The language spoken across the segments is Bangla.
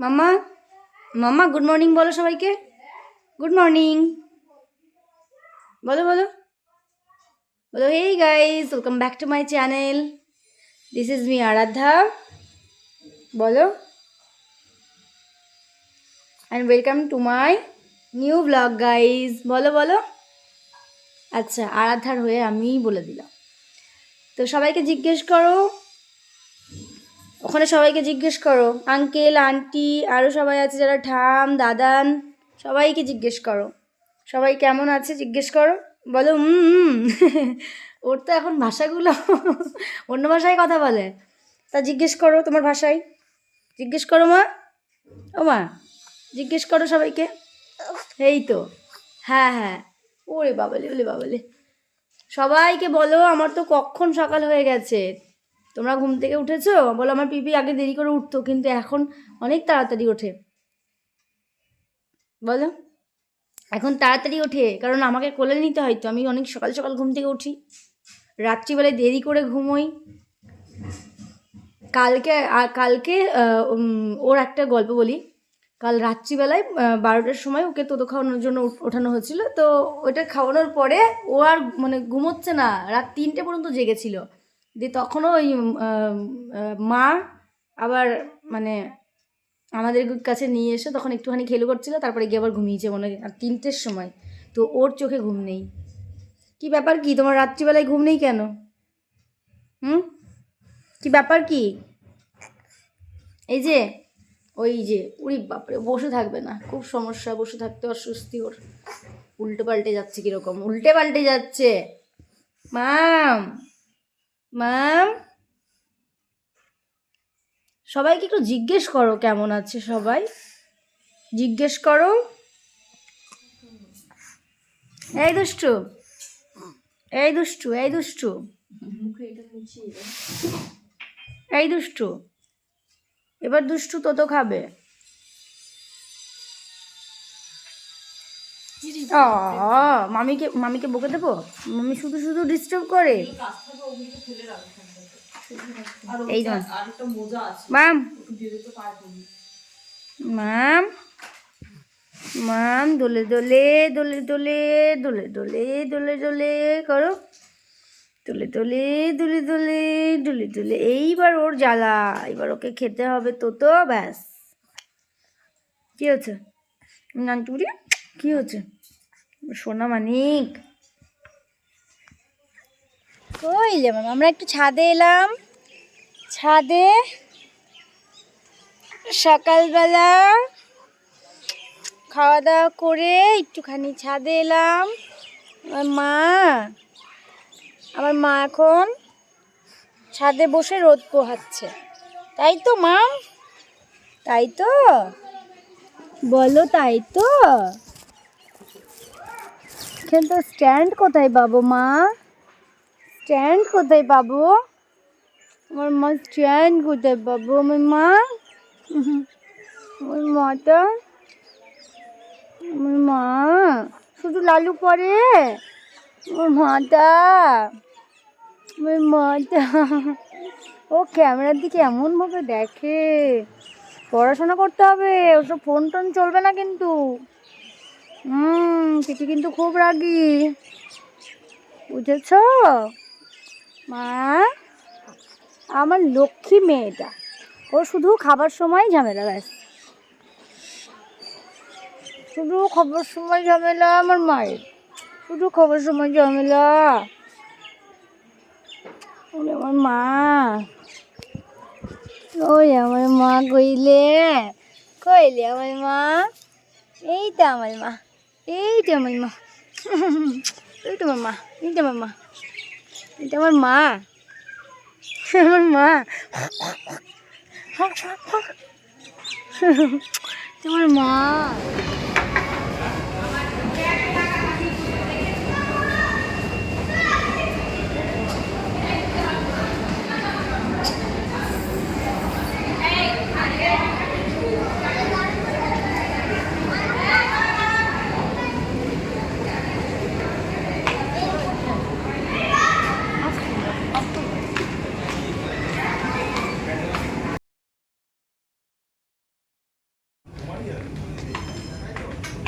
মাম্মা মাম্মা গুড মর্নিং বলো সবাইকে। গুড মর্নিং বলো বলো। বলো hey guys welcome back to my channel this is me Aradhya বলো। And welcome to my new blog guys বলো বলো। আচ্ছা আরাধ্যার হয়ে আমিই বলে দিলাম। তো সবাইকে জিজ্ঞেস করো। ওখানে সবাইকে জিজ্ঞেস করো। আঙ্কেল, আন্টি আরও সবাই আছে যারা ঠাম, দাদান, সবাইকে জিজ্ঞেস করো। সবাই কেমন আছে জিজ্ঞেস করো। বলো ওর তো এখন ভাষাগুলো অন্য ভাষায় কথা বলে। তা জিজ্ঞেস করো তোমার ভাষায়। জিজ্ঞেস করো মা। ও মা, জিজ্ঞেস করো সবাইকে। এই তো। হ্যাঁ হ্যাঁ। ওরে বাবালে ওলে বাবালে। সবাইকে বলো, আমার তো কখন সকাল হয়ে গেছে। তোমরা ঘুম থেকে উঠেছো? বলো, আমার পিপি আগে দেরি করে উঠতো, কিন্তু এখন অনেক তাড়াতাড়ি ওঠে। বলো। এখন তাড়াতাড়ি ওঠে, কারণ আমাকে কোলে নিতে হয় তো, আমি অনেক সকাল সকাল ঘুম থেকে উঠি। রাত্রিবেলায় দেরি করে ঘুমোই। কালকে আর কালকে ওর একটা গল্প বলি। কাল রাত্রিবেলায় বারোটার সময় ওকে তোতো খাওয়ানোর জন্য ওঠানো হয়েছিল। তো ওটা খাওয়ানোর পরে ও আর মানে ঘুমোচ্ছে না, রাত তিনটে পর্যন্ত জেগেছিল। দিয়ে তখনও ওই মা আবার মানে আমাদের কাছে নিয়ে এসে তখন একটুখানি খেলু করছিল, তারপরে গিয়ে আবার ঘুমিয়েছে মনে আর তিনটের সময়। তো ওর চোখে ঘুম নেই। কি ব্যাপার কি? তোমার রাত্রিবেলায় ঘুম নেই কেন? হুম? কি ব্যাপার কি? এই যে, ওই যে, উড়ি বাপরে, বসে থাকবে না। খুব সমস্যা বসে থাকতে অস্বস্তি ওর। উল্টে পাল্টে যাচ্ছে কীরকম? উল্টে পাল্টে যাচ্ছে। মাম মাম। সবাইকে একটু জিজ্ঞেস করো কেমন আছে সবাই? জিজ্ঞেস করো। এই দুষ্টু। এই দুষ্টু এই দুষ্টু। এই দুষ্টু। এবার দুষ্টু তো খাবে। মামিকে মামিকে বকে দেবো? মামি শুধু শুধু ডিস্টার্ব করে। এই তোমার মাম। মাম। মাম দোলে দোলে দোলে দোলে দোলে দোলে দোলে দোলে করো। দোলে দোলে দোলে দোলে দোলে দোলে। এইবার ওর জ্বালা। এবার ওকে খেতে হবে তো তো ব্যাস। কি হচ্ছে? নানটুরি কি হচ্ছে? সোনা মানিক। কই এলাম আমরা একটু ছাদে এলাম। ছাদে সকালবেলা খাওয়া দাওয়া করে একটুখানি ছাদে এলাম। আমার মা আমার মা এখন ছাদে বসে রোদ পোহাচ্ছে। তাই তো, মা? তাই তো? বলো, তাই তো? কিন্তু স্ট্যান্ড কোথায় পাবো, মা? স্ট্যান্ড কোথায় পাবো আমার মা স্ট্যান্ড কোথায় পাবো আমার মা আমার মাটা আমার মা শুধু লালু পরে আমার মাটা আমার মাটা ও ক্যামেরার দিকে এমনভাবে দেখে পড়াশোনা করতে হবে, ওসব ফোন টোন চলবে না কিন্তু। হুম পিপি কিন্তু খুব রাগি। বুঝেছ? মা, আমার লক্ষ্মী মেয়েটা। ও শুধু খাবার সময় ঝামেলা ব্যাস শুধু খাবার সময় ঝামেলা আমার মায়ের। শুধু খাবার সময় ঝামেলা। আমার মা। ওই আমার মা কইলে কইলে আমার মা। এইটা আমার মা, এইটা আমার মা। এইটা আমার মা এই তো আমার মা। এটা আমার মা আমার মা তোমার মা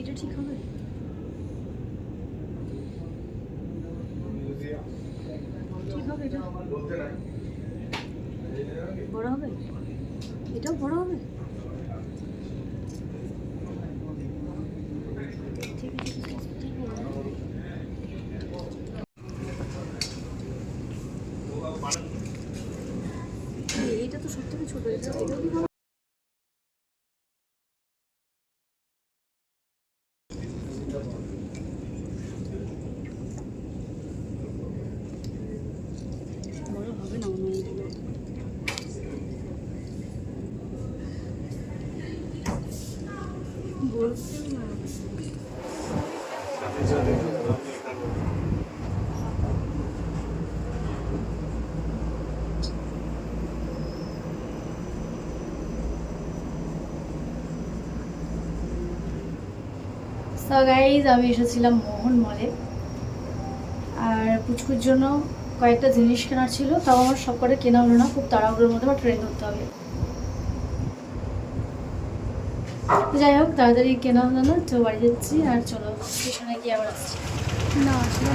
এটা ঠিক হবে? ঠিক হবে এটা? বড় হবে? এটাও বড় হবে ঠিক আছে ঠিক আছে, ঠিক আছে। এই, এইটা তো সব থেকে ছোট হয়েছে এটাও কি বড়? বড় হবে না মনে হয় এগুলো। বলছেন না সো গাইজ আমি এসেছিলাম মোহন মলে। আর পুচকুর জন্য কয়েকটা জিনিস কেনার ছিল, তাও আমার সব কটা কেনা হলো না, খুব তাড়াহুড়োর মধ্যে আমার ট্রেন ধরতে হবে। যাই হোক, তাড়াতাড়ি কেনা হলো না, তো বাড়ি যাচ্ছি, আর চলো, স্টেশনে গিয়ে আবার আসছি। না, আসলে